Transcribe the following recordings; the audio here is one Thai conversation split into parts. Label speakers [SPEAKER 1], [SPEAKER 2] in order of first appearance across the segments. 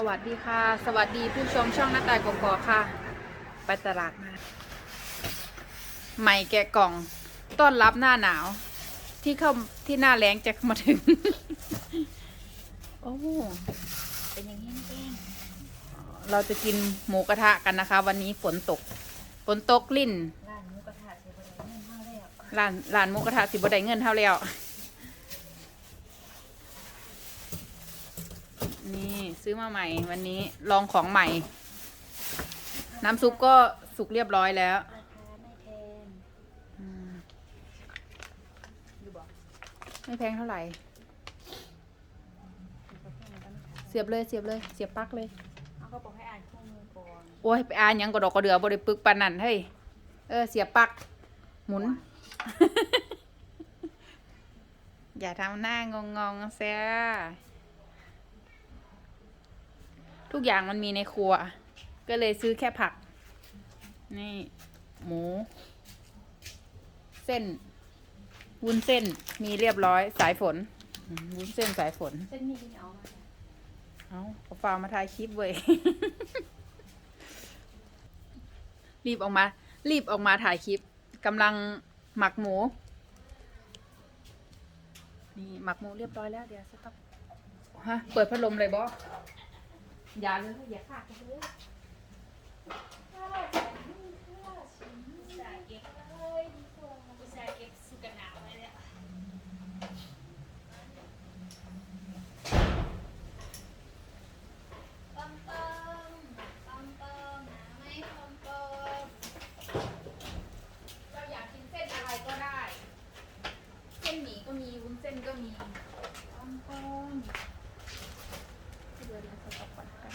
[SPEAKER 1] สวัสดีค่ะ สวัสดีผู้ชมช่องหน้าตายกกอกค่ะ ไปตลาดมาใหม่แกะกล่องต้อนรับหน้าหนาว ที่เข้าที่หน้าแรงจะมาถึง โอ้
[SPEAKER 2] เป็นอย่างนี้นี่เอง
[SPEAKER 1] เราจะกินหมูกระทะกันนะคะ วันนี้ฝนตกฝนตกลิ่น
[SPEAKER 2] ร้านหมูกระทะเสียบริเงินเท่าแล้ว
[SPEAKER 1] ร้านร้านหมูกระทะสิบได้เงินเท่าแล้ว นี่ ซื้อมาใหม่ วันนี้ลองของใหม่ น้ำซุปก็สุกเรียบร้อยแล้ว
[SPEAKER 2] ราคาไม่แพง
[SPEAKER 1] อืม
[SPEAKER 2] อยู่บอก
[SPEAKER 1] ไม่แพงเท่าไหร่
[SPEAKER 2] อยู่กับเพื่อนกันค่ะ
[SPEAKER 1] เสียบเลยเสียบเลยเสียบปลั๊กเลย
[SPEAKER 2] เอาเขาบอกให้อ่านคู่มือก่อน
[SPEAKER 1] โอ้ยไปอ่านหยังกระดอกกระเดือบริปึกปานนันเฮ้ยเออเสียบปลั๊กหมุน อย่าทำหน้างงงๆเสีย ทุกอย่างมันมีในครัว ก็เลยซื้อแค่ผัก นี่ หมู เส้น วุ้นเส้นมีเรียบร้อยสายฝนอืมวุ้นเส้นสายฝน
[SPEAKER 2] เส้นนี้ที่เอามาเนี่ย
[SPEAKER 1] เอาเอาฟาวมาถ่ายคลิปเว้ย รีบออกมา รีบออกมาถ่ายคลิปกำลังหมักหมู นี่หมักหมูเรียบร้อยแล้วเดี๋ยวสต๊อปฮะ เปิดพัดลมเลยบอ อย่าเลยอย่าขาดเลย
[SPEAKER 2] ปังปังปังปังหาไหมปังปัง
[SPEAKER 1] เราอยากกินเส้นอะไรก็ได้ เส้นหมี่ก็มีวุ้นเส้นก็มีต้มต้มเดี๋ยวเดี๋ยวสต๊อปก่อนกัน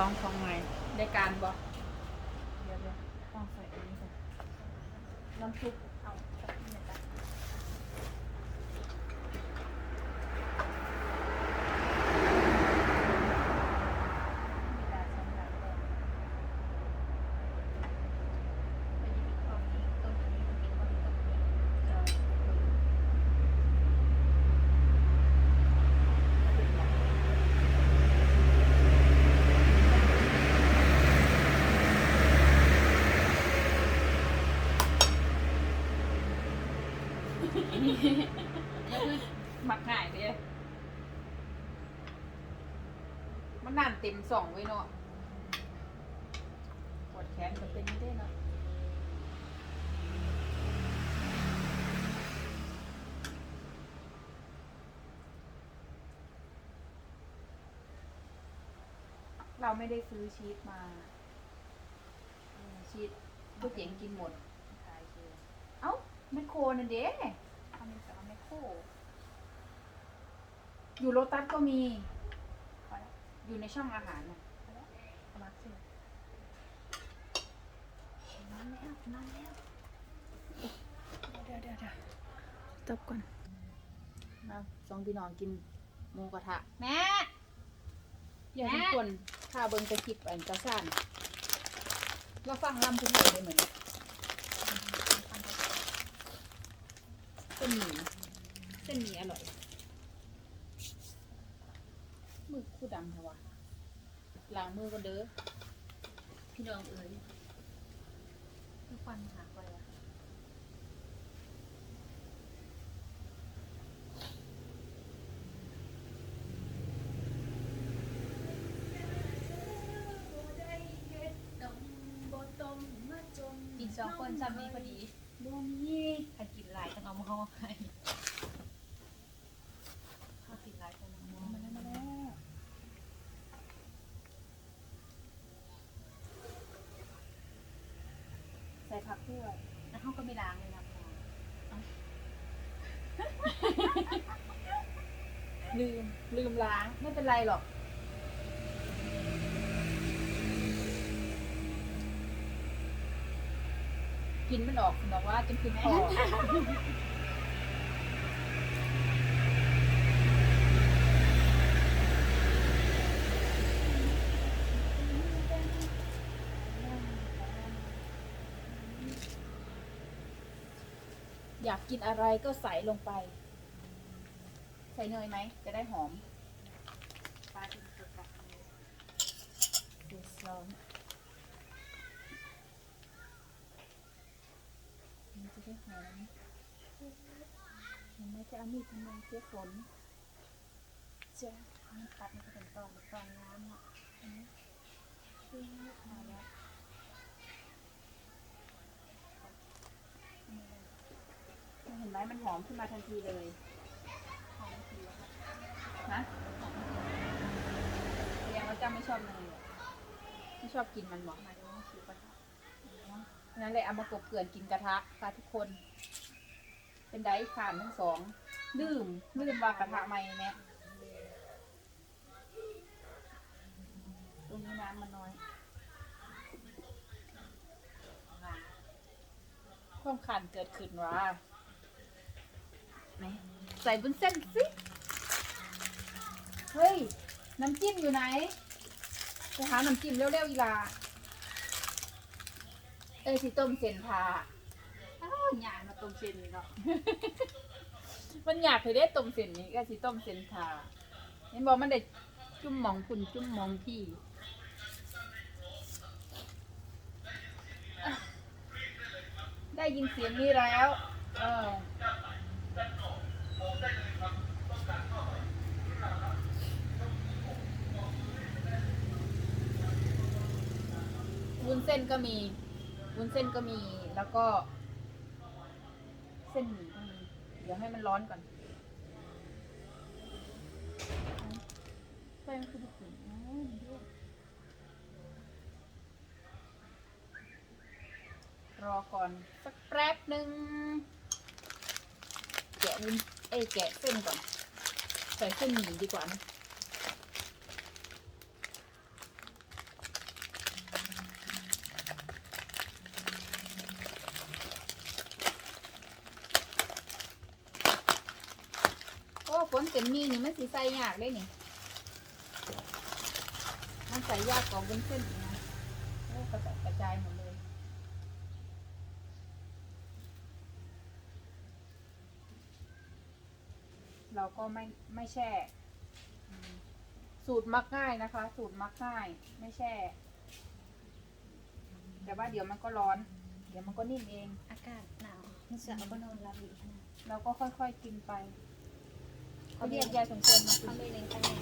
[SPEAKER 1] ลองของใหม่ได้การบอกเดี๋ยวเดี๋ยวต้องใส่อันนี้ก่อนน้ำซุปเอาแบบนี้นะจ๊ะ
[SPEAKER 2] มีร้านสำหรับเลยมันจะมีของนี้ต้มนี้ต้มนี้ต้มนี้ต้มนี้
[SPEAKER 1] นี่คือหมักง่ายเลยมันนานเต็ม สองไว้เนาะปวดแขนก็เป็นไม่ได้เนาะเราไม่ได้ซื้อชีสมาเออชีสก๋วยเตี๋ยงกินหมด
[SPEAKER 2] ขายคือ
[SPEAKER 1] เอ้าแมคโครนั่นเด้
[SPEAKER 2] เขามีแต่ว่าไม่คู่
[SPEAKER 1] อยู่โลตัสก็มี
[SPEAKER 2] พอแล้ว
[SPEAKER 1] อยู่ในช่องอาหารนะ
[SPEAKER 2] พอแล้วเอามาสินอนแล้วนอนแล้ว
[SPEAKER 1] เดี๋ยวเดี๋ยวเดี๋ยวจบก่อนมาสองพี่น้องกินหมูกระทะ
[SPEAKER 2] แม่
[SPEAKER 1] อย่าทุกคนถ้าเบิ่งไปคลิปอันกระซ่านเราฟังลำทุกคนเลยเหมือนเส้นหมี่เส้นหมี่อร่อย มือคู่ดำเถอะวะล้างมือกันเด้อพี่น้องเอ๋ย
[SPEAKER 2] ทุกวันหาไปอะกินสองคนซ้ำนี้พอดี
[SPEAKER 1] บนนี้
[SPEAKER 2] ถ้ากินหลายต้องเอามาห่อให้ถ้ากินหลายต้องเอามาห่อ
[SPEAKER 1] มาแล้วมาแล้วใส่ ผักเพื่อ
[SPEAKER 2] แล้วเขาก็ไม่ล้างเลยนะพอ
[SPEAKER 1] ลืมลืมล้างไม่เป็นไรหรอกกินมันออกแบบว่าจนคือพอ อยากกินอะไรก็ใส่ลงไป ใส่เนยไหม จะได้หอม
[SPEAKER 2] ปลาอินทรีกับ
[SPEAKER 1] ดูซ้อมมันจะได้หอมเห็นไหมจะเอามีดทำไมเสียฝนจะ
[SPEAKER 2] มันตัดมันจะเป็นตอนตอนน้ำอะ
[SPEAKER 1] ซื้อมาแล้วเห็นไห มมันหอมขึ้นมาทันทีเลย
[SPEAKER 2] หอมทีแล้ว
[SPEAKER 1] ฮะแสดงว่าเจ้าไม่ชอบเนยเหรอไม่ชอบกินมันหรอ
[SPEAKER 2] มาดูน้ำคิวกระทะ
[SPEAKER 1] นั่นเลยเอามากบเกลื่อนกินกระทะค่ะทุกคน เป็นไดขานทั้งสองลืมลืมว่ากระทะใหม่แม่ตรงนี้น้ำมันน้อยความขันเกิดขึ้นว่าไหน ใส่บุญเส้นสิ เฮ้ย น้ำจิ้มอยู่ไหน ไปหาน้ำจิ้มเร็วๆอีลา เอ้ยสิต้มเส้นทา
[SPEAKER 2] อ้าวหยาดมาต้มเส้นนี่เนาะ
[SPEAKER 1] มันอยากเคยได้ต้มเส้นนี้ก็สิต้มเส้นทาเห็นบอกมันได้จุ่มหมองคุณจุ่มหมองพี่ได้ยินเสียงนี้แล้ว เออ วุ้นเส้นก็มี วุ้นเส้นก็มี แล้วก็ เส้นหมี่ก็มี เดี๋ยวให้มันร้อนก่อนไฟมันคือบุกถึงอ๋อมันด้วยรอก่อน สักแป๊บหนึ่งแกะวุ้น เอ้แกะเส้นก่อน ใส่เส้นหมี่ดีกว่านะโอ้ฝนเต็มมีนี่มันสีใส่ยากได้นี่ มันใส่ยากกว่าบนเส้นอีกนะโอ้กระจายกระจายหมดเลย เรา ก็ไม่ไม่แช่อืมสูตรมักง่ายนะคะ สูตรมักง่าย ไม่แช่ แต่ว่าเดี๋ยวมันก็ร้อน เดี๋ยวมันก็นิ่มเอง
[SPEAKER 2] อากาศหนาวมันจะเอาบนนรับอีกนะ
[SPEAKER 1] เราก็ค่อยๆกินไปเขาเรียกยายสมควรมากิ
[SPEAKER 2] เขา
[SPEAKER 1] น
[SPEAKER 2] ไม่เล็งคะแนน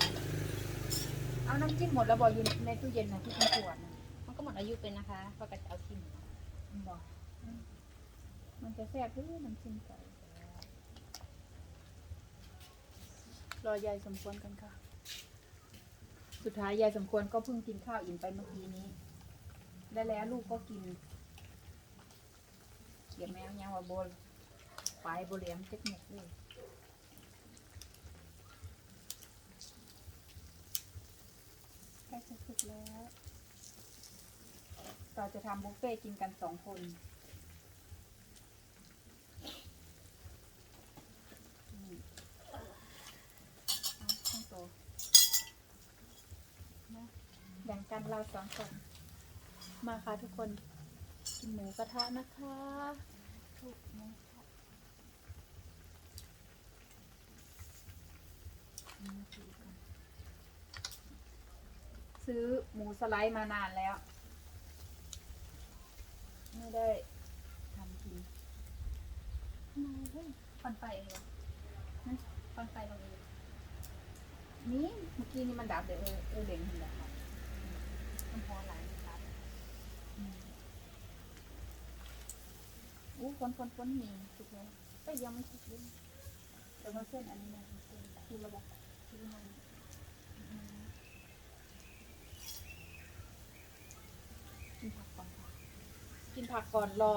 [SPEAKER 1] เอาน้ำจิ้มหมดแล้วบอกอยู่ในตู้เย็นนะที่เป็นขวดนะ
[SPEAKER 2] มันก็หมดอายุเป็นนะคะเพราะกระจะเอาทิม
[SPEAKER 1] มันบอกอืมมันจะแซ่บที่น้ำจิ้มไก่ รอยายสมควรกันค่ะ สุดท้ายยายสมควรก็เพิ่งกินข้าวอิ่มไปเมื่อกี้นี้ ได้แล้วลูกก็กิน เขียนแมวยังว่าโบลปลายโบเหลียมเจ็กเม็ดเลยใกล้จะสุกแล้ว เราจะทำบุฟเฟ่ต์กินกันสองคนอืมเอาข้างโตนะแบ่งกัน เราสองคน มาค่ะทุกคน กินหมูกระทะนะคะถูกไหมคะซื้อหมูสไลด์มานานแล้ว ไม่ได้ทำกิน
[SPEAKER 2] มาเฮ้ยควันไฟเหรอควันไฟลงเอง
[SPEAKER 1] นี่เมื่อกี้นี่มันดับเดี๋ยวเออเออเหลงเห็นแล้วครับ
[SPEAKER 2] มัน พอหลายนะครับ
[SPEAKER 1] อู้คนคนคนมีสุกแล้วก็ยังไม่สุกเลยแต่ว่าเส้นอันนี้นะเส้นคือระบบคือมันกินผักก่อนค่ะกินผักก่อนรอ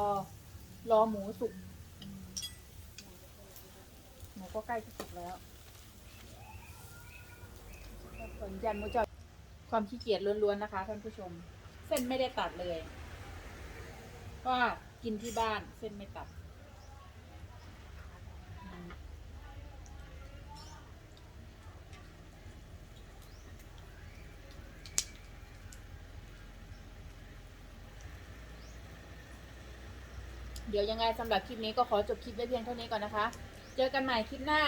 [SPEAKER 1] รอหมูสุก หมูก็ใกล้จะสุกแล้วผลยันหมูจอด ความขี้เกียจล้วนๆนะคะ ท่านผู้ชม เส้นไม่ได้ตัดเลยว่ากินที่บ้านเส้นไม่ตัด เดี๋ยวยังไงสำหรับคลิปนี้ก็ขอจบคลิปไว้เพียงเท่านี้ก่อนนะคะ เจอกันใหม่คลิปหน้า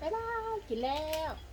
[SPEAKER 1] บ๊ายบาย กินแล้ว